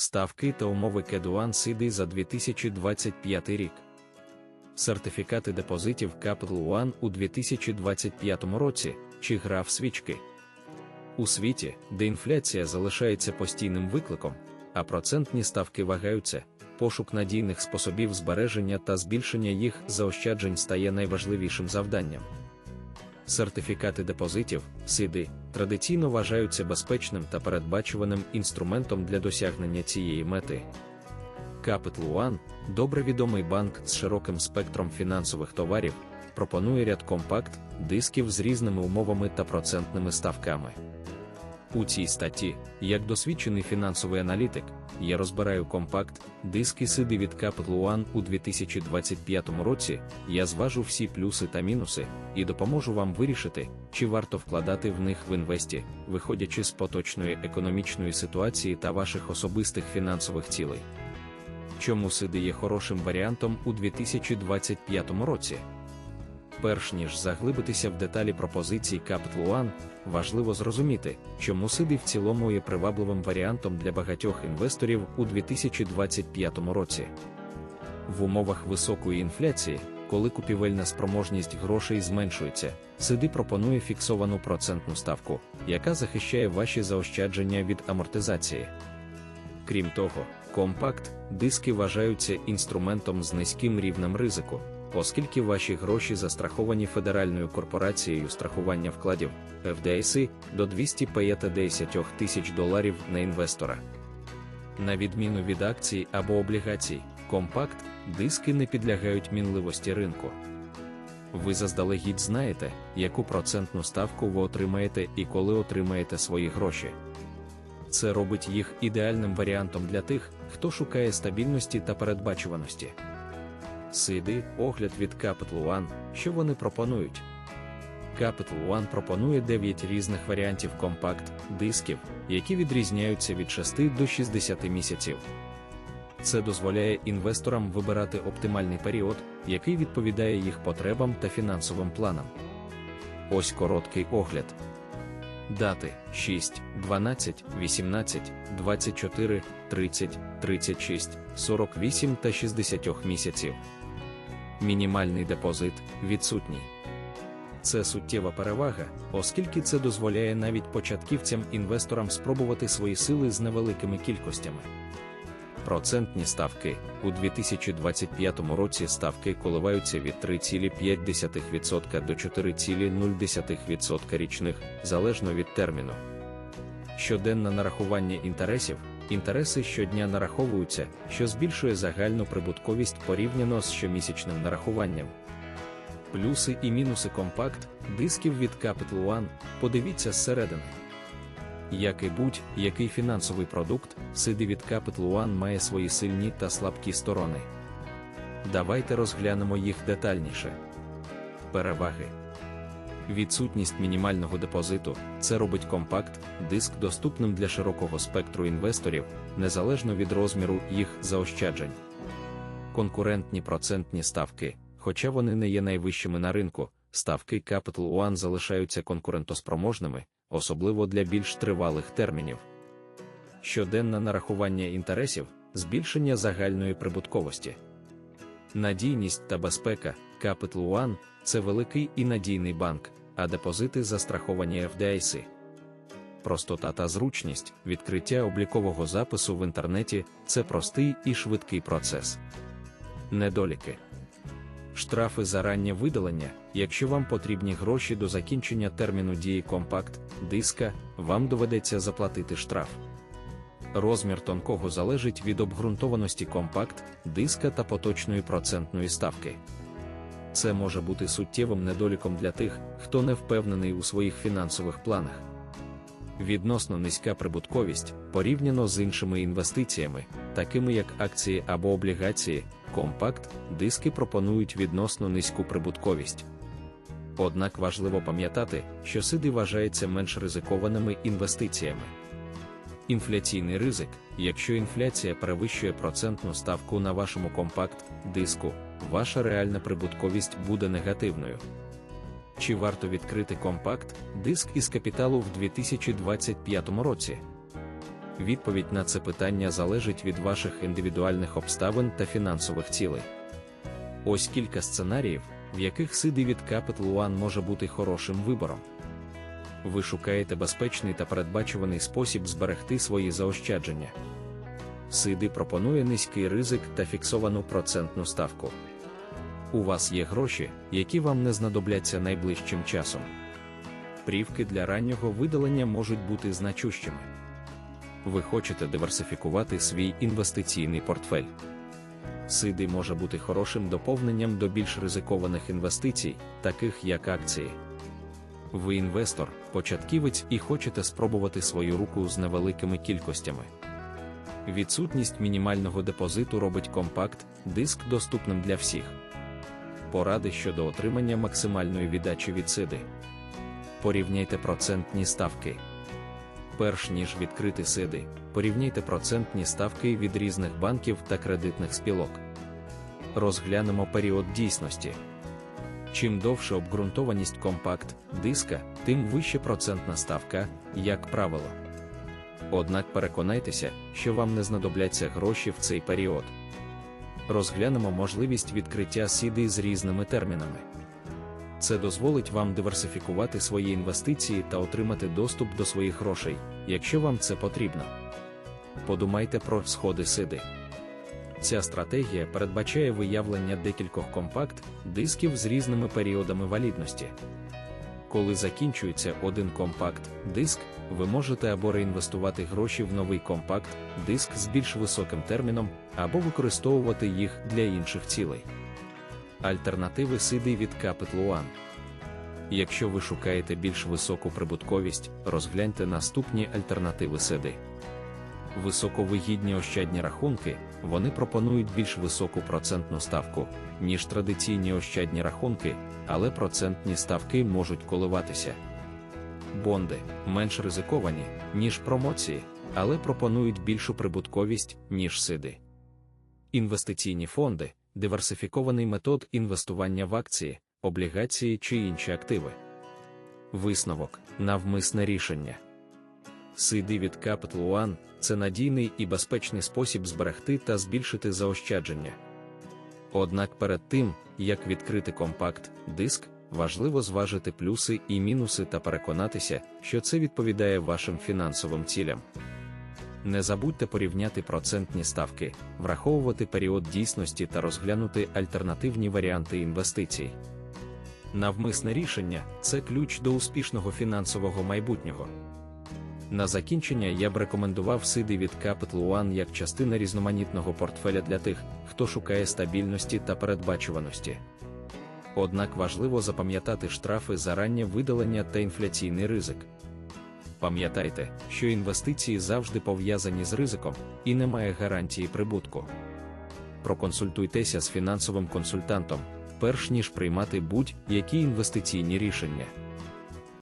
Ставки та умови Кедуан Сіди за 2025 рік. Сертифікати депозитів Capital One у 2025 році чи гра в свічки. У світі, де інфляція залишається постійним викликом, а процентні ставки вагаються, пошук надійних способів збереження та збільшення їх заощаджень стає найважливішим завданням. Сертифікати депозитів, СІДИ, традиційно вважаються безпечним та передбачуваним інструментом для досягнення цієї мети. Capital One, добре відомий банк з широким спектром фінансових товарів, пропонує ряд компакт, дисків з різними умовами та процентними ставками. У цій статті, як досвідчений фінансовий аналітик, я розбираю компакт, диски сиди від Capital One у 2025 році, я зважу всі плюси та мінуси і допоможу вам вирішити, чи варто вкладати в них в інвесті, виходячи з поточної економічної ситуації та ваших особистих фінансових цілей. Чому сиди є хорошим варіантом у 2025 році? Перш ніж заглибитися в деталі пропозицій Capital One, важливо зрозуміти, чому сиди в цілому є привабливим варіантом для багатьох інвесторів у 2025 році. В умовах високої інфляції, коли купівельна спроможність грошей зменшується, сиди пропонує фіксовану процентну ставку, яка захищає ваші заощадження від амортизації. Крім того, компакт диски вважаються інструментом з низьким рівнем ризику оскільки ваші гроші застраховані Федеральною корпорацією страхування вкладів FDIC до 250 тисяч доларів на інвестора. На відміну від акцій або облігацій, компакт диски не підлягають мінливості ринку. Ви заздалегідь знаєте, яку процентну ставку ви отримаєте і коли отримаєте свої гроші. Це робить їх ідеальним варіантом для тих, хто шукає стабільності та передбачуваності. Сиди, огляд від Capital One, що вони пропонують. Capital One пропонує 9 різних варіантів компакт-дисків, які відрізняються від 6 до 60 місяців. Це дозволяє інвесторам вибирати оптимальний період, який відповідає їх потребам та фінансовим планам. Ось короткий огляд. Дати 6, 12, 18, 24, 30, 36, 48 та 60 місяців мінімальний депозит відсутній. Це суттєва перевага, оскільки це дозволяє навіть початківцям-інвесторам спробувати свої сили з невеликими кількостями. Процентні ставки у 2025 році ставки коливаються від 3,5% до 4,0% річних залежно від терміну. Щоденне нарахування інтересів Інтереси щодня нараховуються, що збільшує загальну прибутковість порівняно з щомісячним нарахуванням. Плюси і мінуси компакт, дисків від Capital One, подивіться зсередини. Як і будь-який фінансовий продукт, сиди від Capital One має свої сильні та слабкі сторони. Давайте розглянемо їх детальніше. Переваги. Відсутність мінімального депозиту це робить компакт, диск доступним для широкого спектру інвесторів, незалежно від розміру їх заощаджень. Конкурентні процентні ставки, хоча вони не є найвищими на ринку, ставки Capital One залишаються конкурентоспроможними, особливо для більш тривалих термінів. Щоденне нарахування інтересів, збільшення загальної прибутковості. Надійність та безпека Capital One – це великий і надійний банк, а депозити застраховані FDIC. Простота та зручність відкриття облікового запису в інтернеті це простий і швидкий процес. Недоліки. Штрафи за раннє видалення, якщо вам потрібні гроші до закінчення терміну дії компакт, диска, вам доведеться заплатити штраф. Розмір тонкого залежить від обґрунтованості компакт, диска та поточної процентної ставки. Це може бути суттєвим недоліком для тих, хто не впевнений у своїх фінансових планах. Відносно низька прибутковість порівняно з іншими інвестиціями, такими як акції або облігації, компакт, диски пропонують відносно низьку прибутковість. Однак важливо пам'ятати, що сиди вважаються менш ризикованими інвестиціями. Інфляційний ризик, якщо інфляція перевищує процентну ставку на вашому компакт-диску, ваша реальна прибутковість буде негативною. Чи варто відкрити компакт, диск із капіталу в 2025 році? Відповідь на це питання залежить від ваших індивідуальних обставин та фінансових цілей. Ось кілька сценаріїв, в яких сиди від Capital One може бути хорошим вибором. Ви шукаєте безпечний та передбачуваний спосіб зберегти свої заощадження. Сиди пропонує низький ризик та фіксовану процентну ставку. У вас є гроші, які вам не знадобляться найближчим часом. Прівки для раннього видалення можуть бути значущими. Ви хочете диверсифікувати свій інвестиційний портфель. Сиди може бути хорошим доповненням до більш ризикованих інвестицій, таких як акції. Ви інвестор, початківець і хочете спробувати свою руку з невеликими кількостями. Відсутність мінімального депозиту робить компакт, диск доступним для всіх. Поради щодо отримання максимальної віддачі від сиди. Порівняйте процентні ставки. Перш ніж відкрити сиди, порівняйте процентні ставки від різних банків та кредитних спілок. Розглянемо період дійсності. Чим довше обґрунтованість компакт диска, тим вище процентна ставка, як правило. Однак переконайтеся, що вам не знадобляться гроші в цей період. Розглянемо можливість відкриття сіди з різними термінами. Це дозволить вам диверсифікувати свої інвестиції та отримати доступ до своїх грошей, якщо вам це потрібно. Подумайте про сходи сиди. Ця стратегія передбачає виявлення декількох компакт дисків з різними періодами валідності. Коли закінчується один компакт диск, ви можете або реінвестувати гроші в новий компакт диск з більш високим терміном, або використовувати їх для інших цілей. Альтернативи CD від Capital One. Якщо ви шукаєте більш високу прибутковість, розгляньте наступні альтернативи сиди. Високовигідні ощадні рахунки вони пропонують більш високу процентну ставку, ніж традиційні ощадні рахунки, але процентні ставки можуть коливатися. Бонди менш ризиковані, ніж промоції, але пропонують більшу прибутковість, ніж сиди. Інвестиційні фонди диверсифікований метод інвестування в акції, облігації чи інші активи. Висновок навмисне рішення. Сиди від Capital One – це надійний і безпечний спосіб зберегти та збільшити заощадження. Однак перед тим, як відкрити компакт, диск, важливо зважити плюси і мінуси та переконатися, що це відповідає вашим фінансовим цілям. Не забудьте порівняти процентні ставки, враховувати період дійсності та розглянути альтернативні варіанти інвестицій. Навмисне рішення це ключ до успішного фінансового майбутнього. На закінчення я б рекомендував сиди від Capital One як частина різноманітного портфеля для тих, хто шукає стабільності та передбачуваності. Однак важливо запам'ятати штрафи за раннє видалення та інфляційний ризик. Пам'ятайте, що інвестиції завжди пов'язані з ризиком і немає гарантії прибутку. Проконсультуйтеся з фінансовим консультантом, перш ніж приймати будь-які інвестиційні рішення.